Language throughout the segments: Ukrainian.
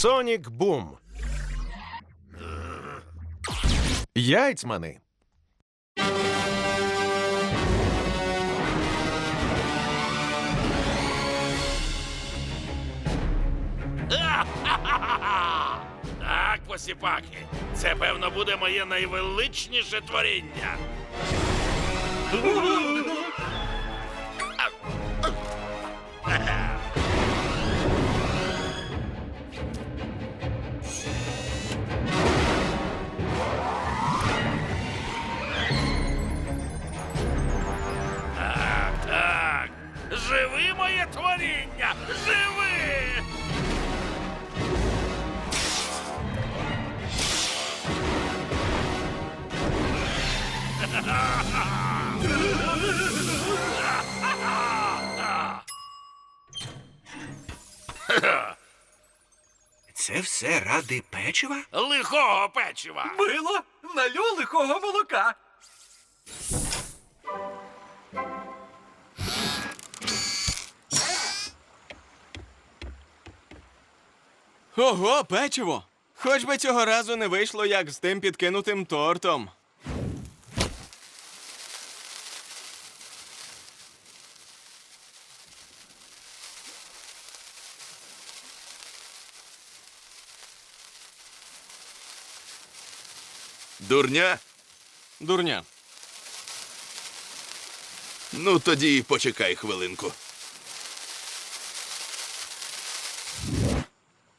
Сонік Бум. Яйцмани. Так, посіпаки, це певно буде моє найвеличніше творіння. Це все ради печива? Лихого печива! Мило, налю лихого молока. Ого, печиво! Хоч би цього разу не вийшло, як з тим підкинутим тортом. Дурня? Дурня. Ну тоді почекай хвилинку.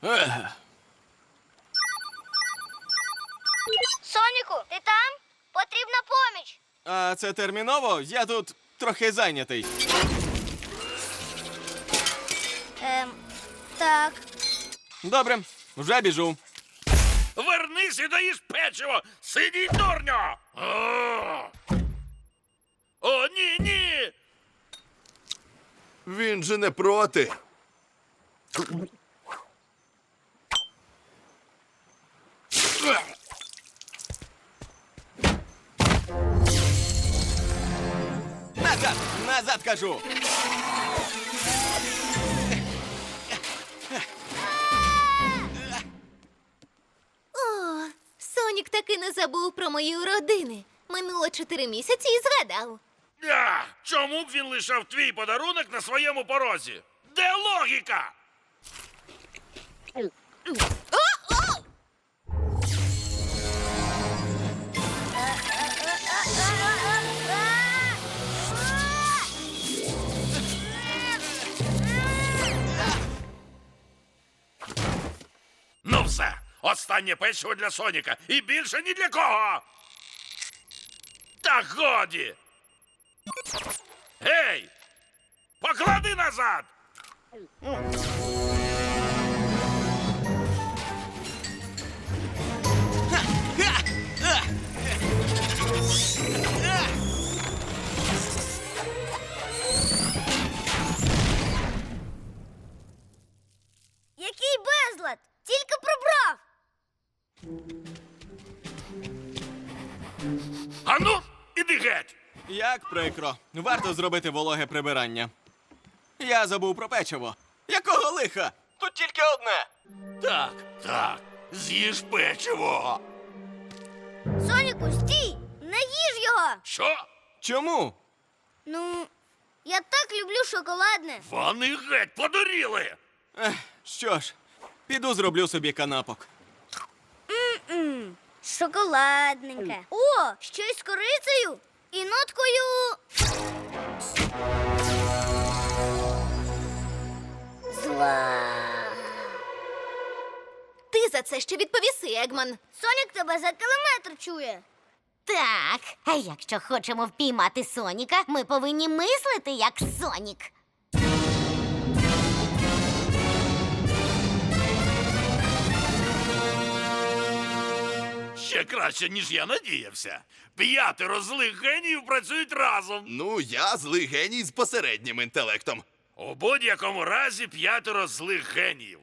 Ех, Соніку, ти там? Потрібна поміч. а це терміново? Я тут трохи зайнятий. Ем, так. Добре, вже біжу. Вернись і доїж печиво! Сидіть, дурньо! О ні, ні! Він же не проти. Назад! Назад кажу! Таки не забув про мої родини. Минуло чотири місяці і згадав. А, чому б він лишав твій подарунок на своєму порозі? Де логіка? Ну останнє печиво для Соніка і більше ні для кого. Та годі. Гей! Поклади назад! Прикро. Варто зробити вологе прибирання. Я забув про печиво. Якого лиха? Тут тільки одне. Так, так, з'їж печиво. Соніку, стій! Не їж його! Що? Чому? Ну, я так люблю шоколадне. Вони геть подуріли! Ех, що ж, піду зроблю собі канапок. М-м, шоколадненьке. О, щось з корицею і ноткою. Зла. Ти за це ще відповіси, Егман. Сонік тебе за кілометр чує. Так, а якщо хочемо впіймати Соніка, ми повинні мислити як Сонік. Ще краще, ніж я надіявся. П'ятеро злих геніїв працюють разом. Ну, я злий геній з посереднім інтелектом. У будь-якому разі п'ятеро злих геніїв.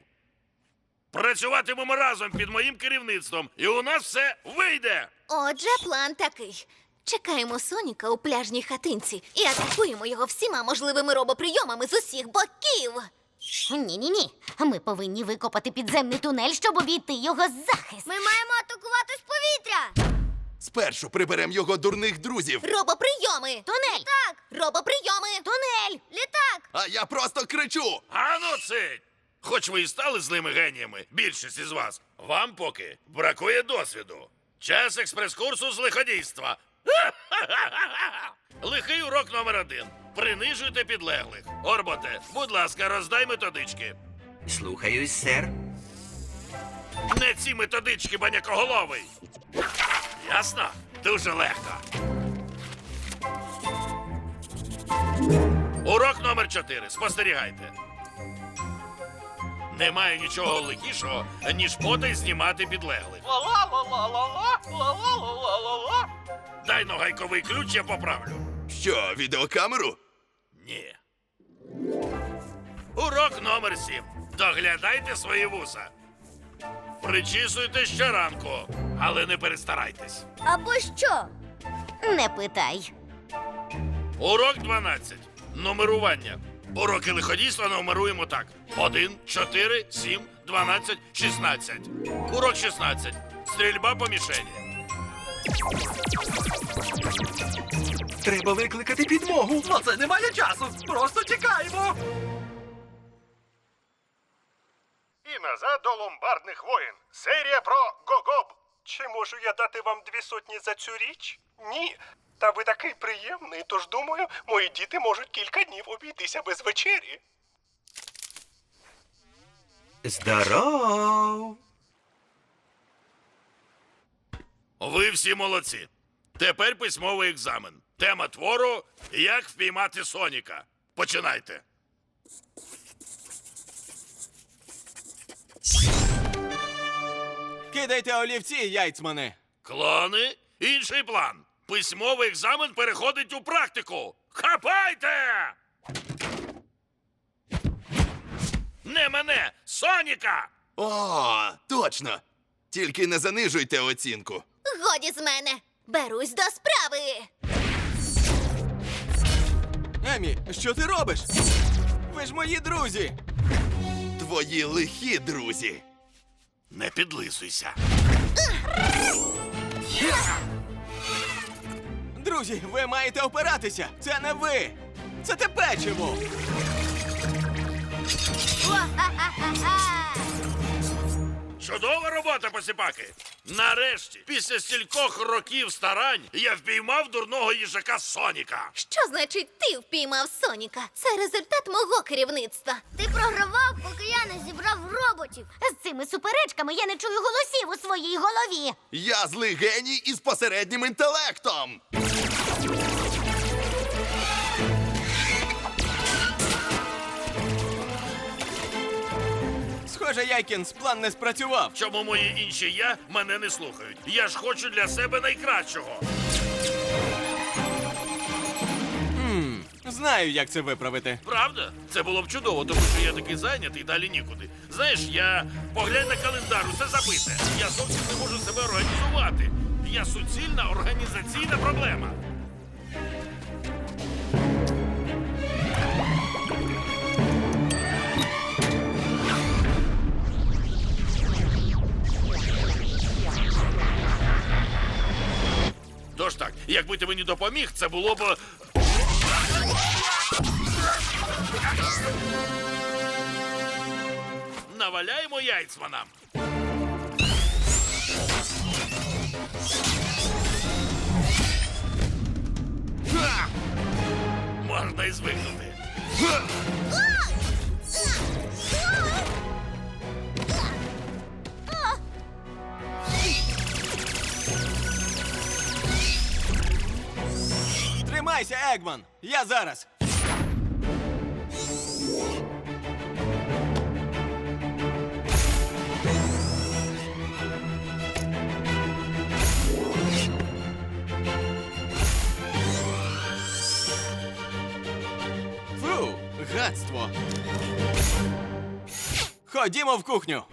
Працюватимемо разом під моїм керівництвом, і у нас все вийде. Отже, план такий. Чекаємо Соніка у пляжній хатинці і атакуємо його всіма можливими робоприйомами з усіх боків. Ні, ні, ні. Ми повинні викопати підземний тунель, щоб обійти його захист. Ми маємо атакувати з повітря. Спершу приберемо його дурних друзів, Робоприйоми! Тунель! Так, Робоприйоми! Тунель! літак. а я просто кричу. Ану цить! Хоч ви і стали злими геніями, більшість із вас, вам поки бракує досвіду. Час експрес-курсу з лиходійства. Лихий урок номер один. Принижуйте підлеглих. Орботе, будь ласка, роздай методички. Слухаюсь, сер. Не ці методички, банякоголовий. Ясно? Дуже легко. Урок номер 4. Спостерігайте. Немає нічого лихішого, ніж потай знімати підлеглих. Дай но гайковий ключ, я поправлю. Що, відеокамеру? Ні. Урок номер 7. Доглядайте свої вуса. Причісуйте щоранку, але не перестарайтесь. Або що? Не питай. Урок 12. Нумерування. Уроки лиходійства нумеруємо так: 1, 4, 7, 12, 16. Урок 16. Стрільба по мішені. Треба викликати підмогу. На це немає часу. Просто тікаємо. І назад до ломбардних воїн. Серія про. Чи можу я дати вам дві сотні за цю річ? Ні. Та ви такий приємний, тож думаю, мої діти можуть кілька днів обійтися без вечері. Здоров. Ви всі молодці. Тепер письмовий екзамен. Тема твору Як впіймати Соніка. Починайте. Кидайте олівці, яйцмани. Клони, інший план. Письмовий екзамен переходить у практику. Хапайте! Не мене, Соніка! О, точно. Тільки не занижуйте оцінку. Годі з мене! Берусь до справи! Емі, що ти робиш? Ви ж мої друзі. Твої лихі друзі. Не підлизуйся. Друзі, ви маєте опиратися. Це не ви. Це те печиво. Чудова робота, посіпаки. Нарешті, після стількох років старань, я впіймав дурного їжака Соніка. Що значить ти впіймав Соніка? Це результат мого керівництва. Ти програвав, поки я не зібрав роботів. З цими суперечками я не чую голосів у своїй голові. Я злий геній із посереднім інтелектом. Схоже, Яйкінс, план не спрацював. Чому мої інші я мене не слухають? Я ж хочу для себе найкращого. Знаю, як це виправити. Правда? Це було б чудово, тому що я такий зайнятий далі нікуди. Знаєш, я поглянь на календар, усе забите. Я зовсім не можу себе організувати. Я суцільна організаційна проблема. Якби ти мені допоміг, це було б. Наваляємо яйцманам. Можна і звикнути. Тримайся, Егман! Я зараз. Фу, гадство. Ходімо в кухню.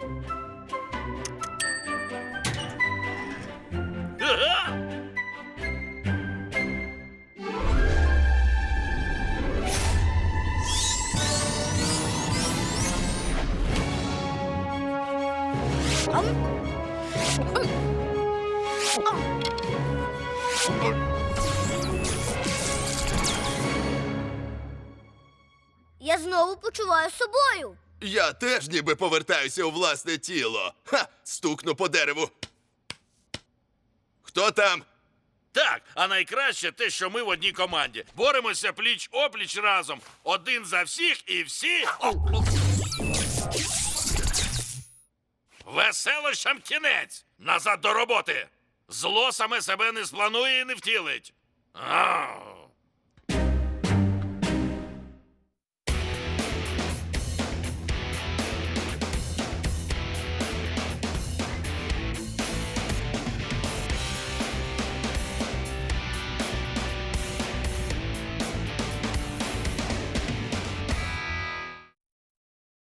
Я знову почуваю собою. Я теж ніби повертаюся у власне тіло. Ха! Стукну по дереву. Хто там? Так, а найкраще те, що ми в одній команді. Боремося пліч опліч разом. Один за всіх і всі. О, о. Веселощам кінець. Назад до роботи. Зло саме себе не спланує і не втілить. Ау.